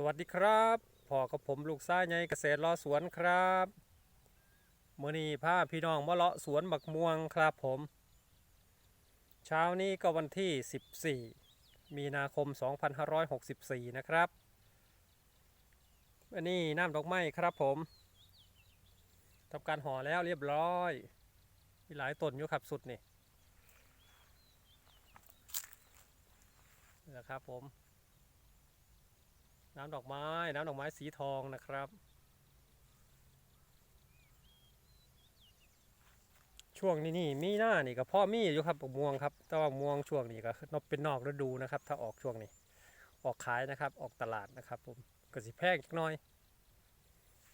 สวัสดีครับพ่อกับผมลูกชายใหญ่เกษตรรอสวนครับมื่อนี้พาพี่น้องมาเลาะสวนบักม่วงครับผม เช้านี้ก็วันที่ 14 มีนาคม 2564 นะครับอันนี้น้ำดอกไม้ครับผมทำการห่อแล้วเรียบร้อย มีหลายต้นอยู่ครับสุดนี่นะครับผม น้ำดอกไม้ น้ำดอกไม้สีทองนะครับ ช่วงนี้นี่มีหน้านี่ก็พ่อมีอยู่ครับบักม่วงครับแต่ว่าม่วงช่วงนี้ก็นกเป็นนอกฤดูนะครับ ถ้าออกช่วงนี้ ออกขายนะครับ ออกตลาดนะครับผมก็สิแพงจักหน่อย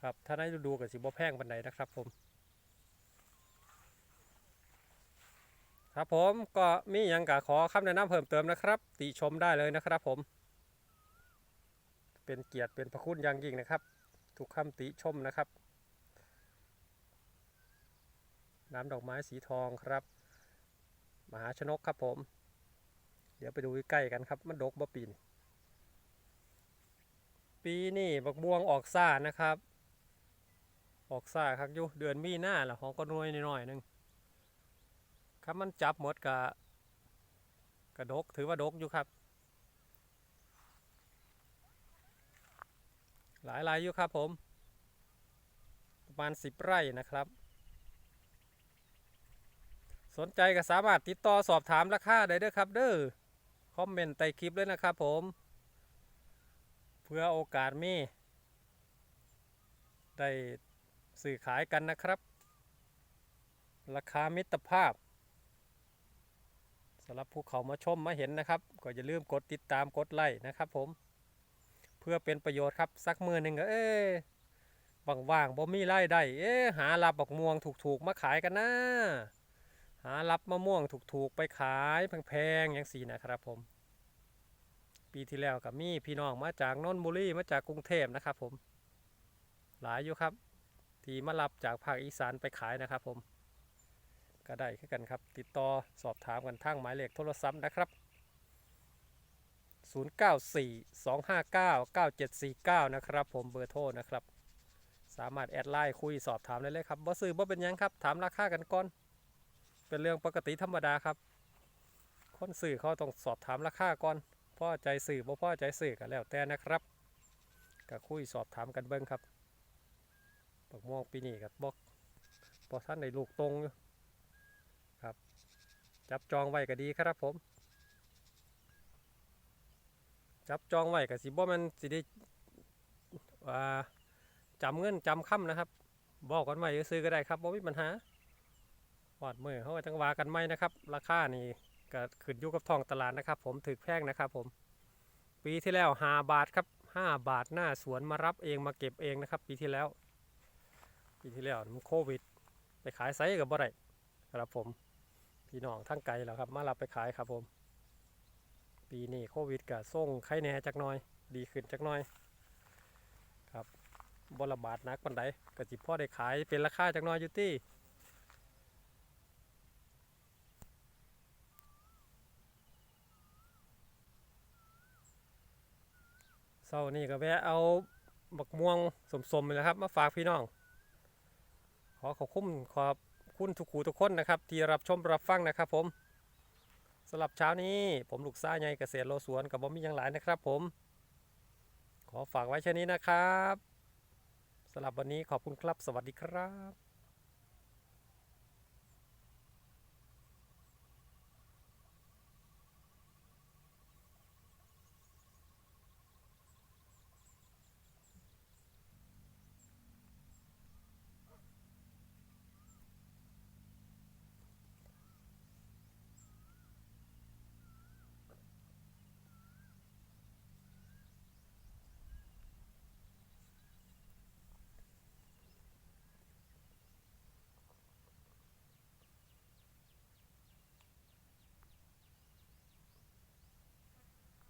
ครับถ้าในฤดูก็สิบ่แพงปันใดนะครับผมครับผมก็มีอย่างกะขอคำแนะนำเพิ่มเติมนะครับ ติชมได้เลยนะครับผม เป็นเกียรติเป็นพระคุณอย่างยิ่งนะครับ ทุกคำติชมนะครับ น้ำดอกไม้สีทองครับ มหาชนกครับผม เดี๋ยวไปดูใกล้กันครับ มันดกบ่ปีนปีนี่บักบวงออกซ่านะครับ ออกซ่าครับอยู่เดือนมีหน้าละของก็น้อยหน่อยหนึงครับมันจับหมดกะกระดกถือว่าดกอยู่ครับ หลายรายอยู่ครับผม ประมาณสิบไร่นะครับ สนใจก็สามารถติดต่อสอบถามราคาได้เด้อครับ เด้อคอมเมนต์ใต้คลิปเลยนะครับผม เพื่อโอกาสมี ได้สื่อขายกันนะครับ ราคามิตรภาพสำหรับผู้เขามาชมมาเห็นนะครับ ก็อย่าลืมกดติดตามกดไลค์นะครับผม พื่อเป็นประโยชน์ครับสักมือหนึ่งก็เอ๊ะว่างๆบ่มีไรายได้เอ๊ะหารับบักม่วงถูกๆมาขายกันนะหารับมะม่วงถูกๆไปขายแพงๆอย่างสี่นะครับผม ปีที่แล้วกับมีพี่น้องมาจากนนทบุรีมาจากกรุงเทพนะครับผม หลายอยู่ครับ ที่มารับจากภาคอีสานไปขายนะครับผม ก็ได้คือกันครับ ติดต่อสอบถามกันทางหมายเลขโทรศัพท์นะครับ 0942599749 นะครับ ผมเบอร์โทรนะครับ สามารถแอดไลน์คุยสอบถามได้เลยครับบ่ซื้อบ่เป็นยังครับ ถามราคากันก่อน เป็นเรื่องปกติธรรมดาครับ คนสื่อเขาต้องสอบถามราคาก่อนพ่อใจสื่อบ่พ่อใจสื่อกันแล้วแต่นะครับก็คุยสอบถามกันเบิ้งครับปักม่วงปีนี้กับบอกพอท่านในลูกตรงครับ จับจองไว้ก็ดีครับผม จับจองไว้กับสิบ่มันสิได้จำเงินจำค่ำนะครับ บอกกันไว้ซื้อก็ได้ครับบ่มีปัญหาหอดมือเขาจังวากันไม่นะครับ ราคานี่ก็ขึ้นอยู่กับทองตลาดนะครับ ผมถือแพงนะครับ ผม ปีที่แล้วห้าบาทครับห้าบาทหน้าสวนมารับเองมาเก็บเองนะครับ ปีที่แล้ว ปีที่แล้วมันโควิด ไปขายไซส์กับบ่ได้ครับผม พี่น้องทั้งไกลแล้วครับ มารับไปขายครับผม ปีนี้โควิดกับส่งไข้แน่จักน่อย ดีขึ้นจักน่อย ครับบระบาดนักปันใดก็จิพ่อได้ขายเป็นราคาจักน่อยอยู่ที่เศร้านี่ก็แวะเอาบักม่วงสมๆเลยครับ มาฝากพี่น้อง ขอขอบคุณขอบคุณทุกคูทุกคนนะครับ ที่รับชมรับฟังนะครับผมำหรับเช้านี้ผมลูกซ่าใหญ่เกษตรโลสวนกับบอมมี่ยังหลายนะครับผม ขอฝากไว้แค่นี้นะครับสำหรับวันนี้ขอบคุณครับ สวัสดีครับ